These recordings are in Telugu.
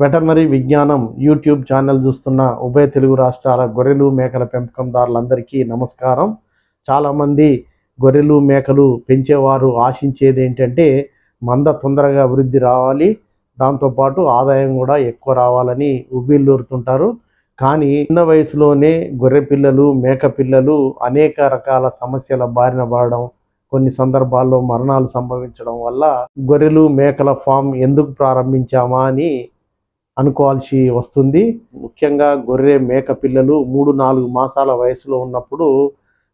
వెటర్నరీ విజ్ఞానం యూట్యూబ్ ఛానల్ చూస్తున్న ఉభయ తెలుగు రాష్ట్రాల గొర్రెలు మేకల పెంపకందారులందరికీ నమస్కారం. చాలామంది గొర్రెలు మేకలు పెంచేవారు ఆశించేది ఏంటంటే మంద తొందరగా అభివృద్ధి రావాలి. దాంతోపాటు ఆదాయం కూడా ఎక్కువ రావాలని ఉబ్బిల్లూరుతుంటారు కానీ చిన్న వయసులోనే గొర్రె పిల్లలు మేక పిల్లలు అనేక రకాల సమస్యల బారిన పడడం కొన్ని సందర్భాల్లో మరణాలు సంభవించడం వల్ల గొర్రెలు మేకల ఫామ్ ఎందుకు ప్రారంభించామా అని అనుకోవాల్సి వస్తుంది. ముఖ్యంగా గొర్రె మేక పిల్లలు మూడు నాలుగు మాసాల వయసులో ఉన్నప్పుడు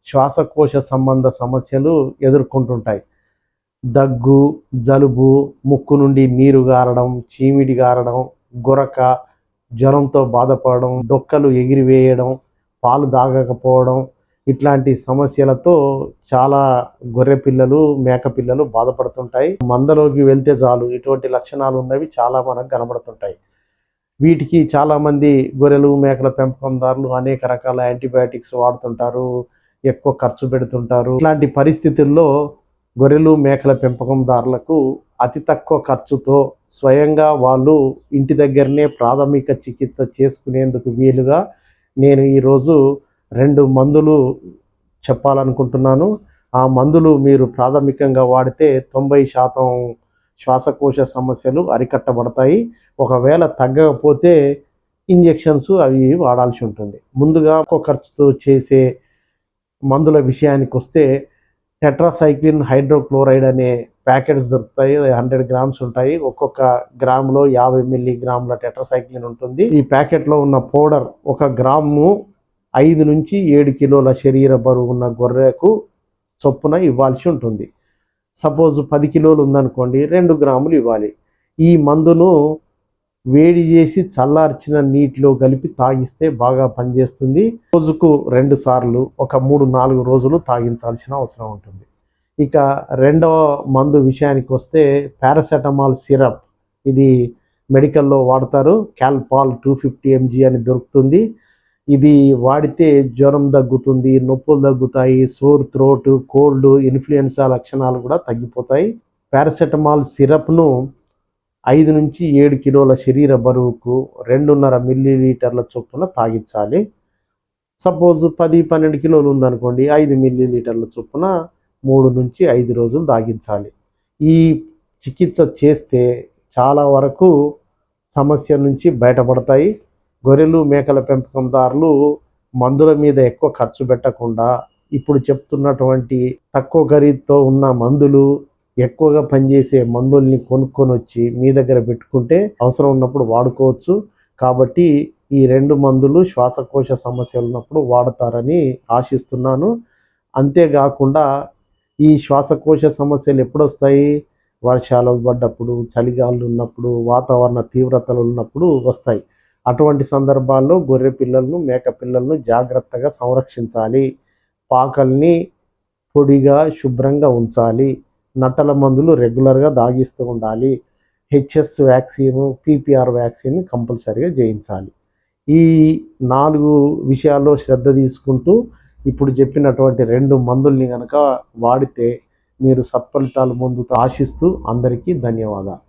శ్వాసకోశ సంబంధ సమస్యలు ఎదుర్కొంటుంటాయి. దగ్గు జలుబు ముక్కు నుండి నీరు గారడం చీమిడి గారడం గురక జ్వరంతో బాధపడడం డొక్కలు ఎగిరివేయడం పాలు దాగకపోవడం ఇట్లాంటి సమస్యలతో చాలా గొర్రె పిల్లలు మేక పిల్లలు బాధపడుతుంటాయి. మందలోకి వెళ్తే చాలు. ఇటువంటి లక్షణాలు ఉన్నవి చాలా మనకు కనబడుతుంటాయి. వీటికి చాలామంది గొర్రెలు మేకల పెంపకందారులు అనేక రకాల యాంటీబయాటిక్స్ వాడుతుంటారు. ఎక్కువ ఖర్చు పెడుతుంటారు. ఇట్లాంటి పరిస్థితుల్లో గొర్రెలు మేకల పెంపకందారులకు అతి తక్కువ ఖర్చుతో స్వయంగా వాళ్ళు ఇంటి దగ్గరనే ప్రాథమిక చికిత్స చేసుకునేందుకు వీలుగా నేను ఈరోజు రెండు మందులు చెప్పాలనుకుంటున్నాను. ఆ మందులు మీరు ప్రాథమికంగా వాడితే తొంభై శాతం శ్వాసకోశ సమస్యలు అరికట్టబడతాయి. ఒకవేళ తగ్గకపోతే ఇంజెక్షన్స్ అవి వాడాల్సి ఉంటుంది. ముందుగా ఒక ఖర్చుతో చేసే మందుల విషయానికి వస్తే టెట్రాసైక్లిన్ హైడ్రోక్లోరైడ్ అనే ప్యాకెట్స్ దొరుకుతాయి. హండ్రెడ్ గ్రామ్స్ ఉంటాయి. ఒక్కొక్క గ్రాములో యాభై మిల్లీ గ్రాముల టెట్రాసైక్లిన్ ఉంటుంది. ఈ ప్యాకెట్లో ఉన్న పౌడర్ ఒక గ్రాము ఐదు నుంచి ఏడు కిలోల శరీర బరువు ఉన్న గొర్రెకు చొప్పున ఇవ్వాల్సి ఉంటుంది. సపోజ్ పది కిలోలు ఉందనుకోండి రెండు గ్రాములు ఇవ్వాలి. ఈ మందును వేడి చేసి చల్లార్చిన నీటిలో కలిపి తాగిస్తే బాగా పనిచేస్తుంది. రోజుకు రెండు సార్లు ఒక మూడు నాలుగు రోజులు తాగించాల్సిన అవసరం ఉంటుంది. ఇక రెండవ మందు విషయానికి వస్తే పారాసెటమాల్ సిరప్. ఇది మెడికల్లో వాడతారు. క్యాల్పాల్ టూ ఫిఫ్టీ ఎంజీ అని దొరుకుతుంది. ఇది వాడితే జ్వరం తగ్గుతుంది నొప్పులు తగ్గుతాయి సోర్ థ్రోట్ కోల్డ్ ఇన్ఫ్లుయెన్సా లక్షణాలు కూడా తగ్గిపోతాయి. పారాసెటమాల్ సిరప్ను ఐదు నుంచి ఏడు కిలోల శరీర బరువుకు రెండున్నర మిల్లీ లీటర్ల చొప్పున తాగించాలి. సపోజ్ పది పన్నెండు కిలోలు ఉందనుకోండి ఐదు మిల్లీ లీటర్ల చొప్పున మూడు నుంచి ఐదు రోజులు తాగించాలి. ఈ చికిత్స చేస్తే చాలా వరకు సమస్య నుంచి బయటపడతాయి. గొర్రెలు మేకల పెంపకందారులు మందుల మీద ఎక్కువ ఖర్చు పెట్టకుండా ఇప్పుడు చెప్తున్నటువంటి తక్కువ ఖరీదుతో ఉన్న మందులు ఎక్కువగా పనిచేసే మందుల్ని కొనుక్కొని వచ్చి మీ దగ్గర పెట్టుకుంటే అవసరం ఉన్నప్పుడు వాడుకోవచ్చు. కాబట్టి ఈ రెండు మందులు శ్వాసకోశ సమస్యలు ఉన్నప్పుడు వాడతారని ఆశిస్తున్నాను. అంతేకాకుండా ఈ శ్వాసకోశ సమస్యలు ఎప్పుడొస్తాయి? వర్షాలు పడ్డప్పుడు చలిగాలు ఉన్నప్పుడు వాతావరణ తీవ్రతలు ఉన్నప్పుడు వస్తాయి. అటువంటి సందర్భాల్లో గొర్రె పిల్లలను మేక పిల్లలను జాగ్రత్తగా సంరక్షించాలి. పాకల్ని పొడిగా శుభ్రంగా ఉంచాలి. నట్టల మందులు రెగ్యులర్గా దాగిస్తూ ఉండాలి. హెచ్ఎస్ వ్యాక్సిన్ పీపీఆర్ వ్యాక్సిన్ కంపల్సరీగా చేయించాలి ఈ నాలుగు విషయాల్లో శ్రద్ధ తీసుకుంటూ ఇప్పుడు చెప్పినటువంటి రెండు మందుల్ని కనుక వాడితే మీరు సత్ఫలితాలు ముందు ఆశిస్తూ అందరికీ ధన్యవాదాలు.